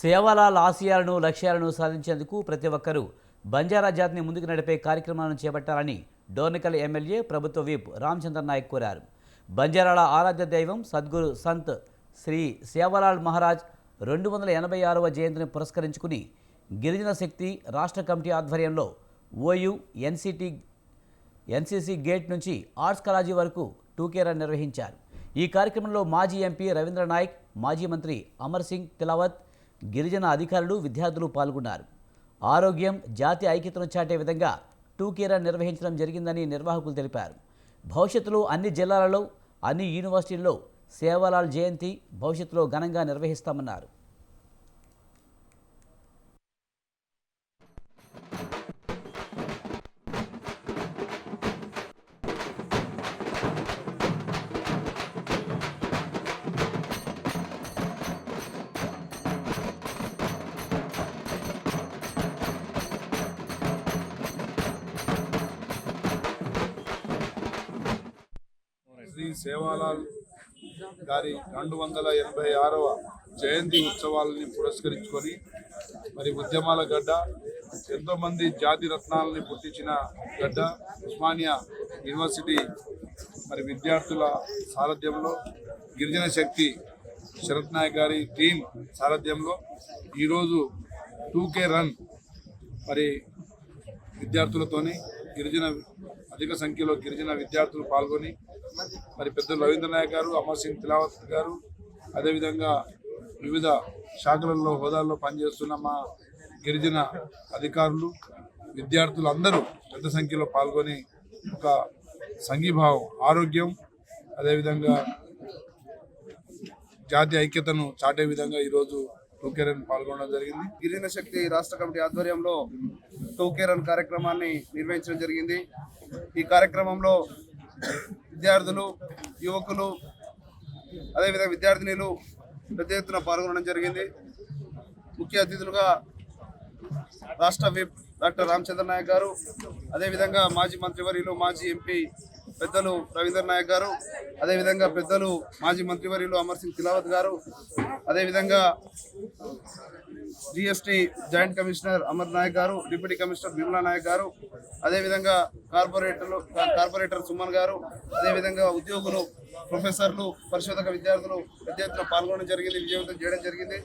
సేవల ఆశయాలను లక్ష్యాలను సాధించేందుకు ప్రతి ఒక్కరూ బంజారా జాతిని ముందుకు నడిపే కార్యక్రమాలను చేపట్టాలని డోర్నికల్ ఎమ్మెల్యే ప్రభుత్వ విప్ రామచంద్ర నాయక్ కోరారు. బంజారాల ఆరాధ్య దైవం సద్గురు సంత్ శ్రీ సేవలాల్ మహారాజ్ రెండు వందల ఎనభై ఆరవ జయంతిని పురస్కరించుకుని గిరిజన శక్తి రాష్ట్ర కమిటీ ఆధ్వర్యంలో ఓయు ఎన్సిటి ఎన్సీసీ గేట్ నుంచి ఆర్ట్స్ కాలేజీ వరకు టూకే రన్ నిర్వహించారు. ఈ కార్యక్రమంలో మాజీ ఎంపీ రవీంద్ర నాయక్ మాజీ మంత్రి అమర్ సింగ్ తిలావత్ గిరిజన అధికారులు విద్యార్థులు పాల్గొన్నారు. ఆరోగ్యం జాతి ఐక్యతను చాటే విధంగా టూ రన్ నిర్వహించడం జరిగిందని నిర్వాహకులు తెలిపారు. భవిష్యత్తులో అన్ని జిల్లాలలో అన్ని యూనివర్సిటీల్లో సేవాలాల్ జయంతి భవిష్యత్తులో ఘనంగా నిర్వహిస్తామన్నారు. శ్రీ సేవాలాల్ గారి రెండు వందల ఎనభై ఆరవ జయంతి ఉత్సవాలని పురస్కరించుకొని మరి ఉద్యమాల గడ్డ ఎంతోమంది జాతి రత్నాలని పుట్టించిన గడ్డ ఉస్మానియా యూనివర్సిటీ మరి విద్యార్థుల సారథ్యంలో గిరిజన శక్తి శరత్ నాయక్ గారి టీం సారథ్యంలో ఈరోజు టూకే రన్ మరి విద్యార్థులతోని గిరిజన అధిక సంఖ్యలో గిరిజన విద్యార్థులు పాల్గొని మరి పెద్దలు రవీంద్రనాయక్ గారు అమర్ సింగ్ తిలావత్ గారు అదేవిధంగా వివిధ శాఖలలో హోదాల్లో పనిచేస్తున్న మా గిరిజన అధికారులు విద్యార్థులు అందరూ పెద్ద సంఖ్యలో పాల్గొని ఒక సంఘీభావం ఆరోగ్యం అదేవిధంగా జాతి ఐక్యతను చాటే విధంగా ఈరోజు టూకెరన్ పాల్గొనడం జరిగింది. గిరిజన శక్తి రాష్ట్ర కమిటీ ఆధ్వర్యంలో టోకే రన్ కార్యక్రమాన్ని నిర్వహించడం జరిగింది. ఈ కార్యక్రమంలో విద్యార్థులు యువకులు అదేవిధంగా విద్యార్థినిలు పెద్ద ఎత్తున పాల్గొనడం జరిగింది. ముఖ్య అతిథులుగా రాష్ట్ర విప్ డాక్టర్ రామచంద్ర నాయక్ గారు అదేవిధంగా మాజీ మంత్రివర్యులు మాజీ ఎంపీ పెద్దలు రవీంద్ర నాయక్ గారు అదేవిధంగా పెద్దలు మాజీ మంత్రివర్యులు అమర్ సింగ్ తిలావత్ గారు అదేవిధంగా GST joint commissioner Amar Naik గారు డిప్యూటీ కమిషనర్ నిర్మలా నాయక్ గారు అదేవిధంగా కార్పొరేటర్లు కార్పొరేటర్ సుమన్ గారు అదేవిధంగా ఉద్యోగులు ప్రొఫెసర్లు పరిశోధక విద్యార్థులు పెద్ద ఎత్తున పాల్గొనడం జరిగింది విజయవంతం చేయడం జరిగింది.